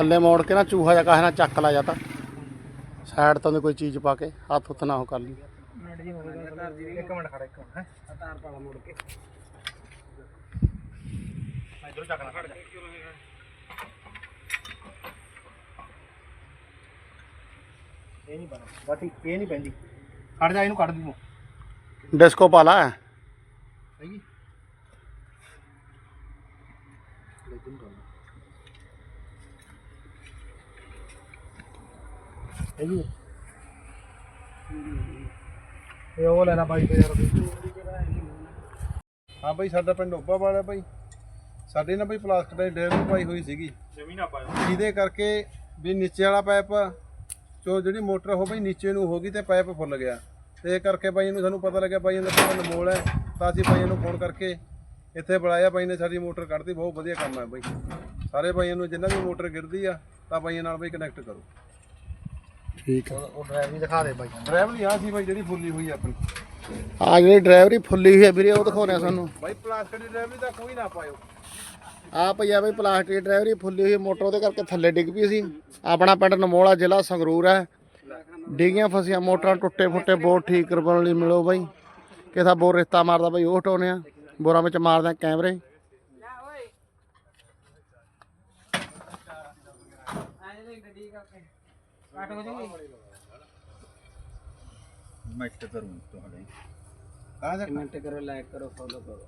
ਥੱਲੇ ਮੋੜ ਕੇ ਨਾ ਚੂਹਾ ਜਾਂ ਕਾਹੇ ਨਾਲ ਚੱਕ ਲਾ ਜਾਂਦਾ ਸਾਈਡ ਤੋਂ ਦੀ ਕੋਈ ਚੀਜ਼ ਪਾ ਕੇ ਹੱਥ ਹੁੱਥ ਨਾ ਉਹ ਕਰ ਲਈ ਮਿੰਟ ਜੀ ਹੋ ਗਏ ਇੱਕ ਮਿੰਟ ਖੜਾ ਇੱਕ ਮਿੰਟ ਹੈ। ਤਾਰ ਪਾਲਾ ਮੁੜ ਕੇ। ਮੈਂ ਇਧਰ ਚੱਕਣਾ ਖੜ ਜਾ। ਇਹ ਨਹੀਂ ਬਣਾ ਬਾਟੀ ਇਹ ਨਹੀਂ ਪੈਂਦੀ। ਖੜ ਜਾ ਇਹਨੂੰ ਕੱਢ ਦੀ। ਤੂੰ ਡਿਸਕੋ ਪਾ ਲਾ ਹੈਗੀ ਹੈਗੀ ਇਹ ਉਹ ਲੈਣਾ ਬਾਈ ਤੇ ਯਾਰ। ਹਾਂ ਬਾਈ ਸਾਡਾ ਪਿੰਡ ਓਬਾ ਵਾਲਾ ਬਾਈ। ਸਾਡੇ ਨਾਲ ਬਾਈ ਪਲਾਸਟਿਕ ਦੀ ਡੇਰ ਪਾਈ ਹੋਈ ਸੀਗੀ। ਜ਼ਮੀਨ ਆ ਪਾਇਆ ਜਿਹਦੇ ਕਰਕੇ ਵੀ ਨੀਚੇ ਵਾਲਾ ਪਾਈਪ ਜੋ ਜਿਹੜੀ ਮੋਟਰ ਹੋ ਬਈ ਨੀਚੇ ਨੂੰ ਹੋ ਗਈ ਤੇ ਪਾਈਪ ਫੁੱਲ ਗਿਆ। ਤੇ ਇਹ ਕਰਕੇ ਬਾਈ ਨੂੰ ਸਾਨੂੰ ਪਤਾ ਲੱਗਿਆ ਬਾਈ ਇਹਦਾ ਪਿੰਡ ਨਮੋਲ ਹੈ ਤਾਂ ਅਸੀਂ ਬਾਈਆਂ ਨੂੰ ਫੋਨ ਕਰਕੇ ਇੱਥੇ ਬੁਲਾਇਆ। ਬਾਈ ਨੇ ਸਾਡੀ ਮੋਟਰ ਕੱਢਤੀ ਬਹੁਤ ਵਧੀਆ ਕੰਮ ਹੈ ਬਾਈ। ਸਾਰੇ ਬਾਈਆਂ ਨੂੰ ਜਿੰਨਾ ਵੀ ਮੋਟਰ ਗਿਰਦੀ ਆ ਤਾਂ ਬਾਈਆਂ ਨਾਲ ਬਾਈ ਕਨੈਕਟ ਕਰੋ। ਠੀਕ ਉਹ ਡਰਾਈਵ ਨਹੀਂ ਦਿਖਾ ਦੇ ਬਾਈ। ਡਰਾਈਵਰ ਆ ਸੀ ਬਾਈ ਜਿਹੜੀ ਫੁੱਲੀ ਹੋਈ ਆ ਆਪਣੀ। ਆ ਜਿਹੜੀ ਡਰਾਈਵਰੀ ਫੁੱਲੀ ਹੋਈ ਹੈ ਵੀਰੇ ਉਹ ਦਿਖਾਉਣੇ ਆ ਸਾਨੂੰ। ਬਾਈ ਪਲਾਸਟਿਕ ਦੀ ਡਰਾਈਵਰੀ ਤਾਂ ਕੋਈ ਨਾ ਪਾਇਓ। ਆ ਪਈਆ ਬਈ ਪਲਾਸਟਿਕ ਦੀ ਡਰਾਈਵਰੀ ਫੁੱਲੀ ਹੋਈ ਮੋਟਰ ਉਹਦੇ ਕਰਕੇ ਥੱਲੇ ਡਿੱਗ ਪਈ ਸੀ। ਆਪਣਾ ਪਿੰਡ ਨਮੋਲਾ ਜ਼ਿਲ੍ਹਾ ਸੰਗਰੂਰ ਹੈ ਡਿੱਗੀਆਂ ਫਸੀਆਂ ਮੋਟਰਾਂ ਟੁੱਟੇ ਫੁੱਟੇ ਬੋਰ ਠੀਕ ਕਰਵਾਉਣ ਲਈ ਮਿਲੋ ਬਾਈ। ਕਿਥਾ ਬੋਰ ਰੇਤਾ ਮਾਰਦਾ ਬਾਈ ਉਹ ਹਟਾਉਣੇ ਆ। ਬੋਰਾਂ ਵਿੱਚ ਮਾਰਦੇ ਆ ਕੈਮਰੇ ਮੈਂ ਇੱਥੇ ਕਰੂੰ ਤੁਹਾਡੇ ਆ ਜਾ ਕਮੈਂਟ ਕਰੋ ਲਾਈਕ ਕਰੋ ਫੋਲੋ ਕਰੋ।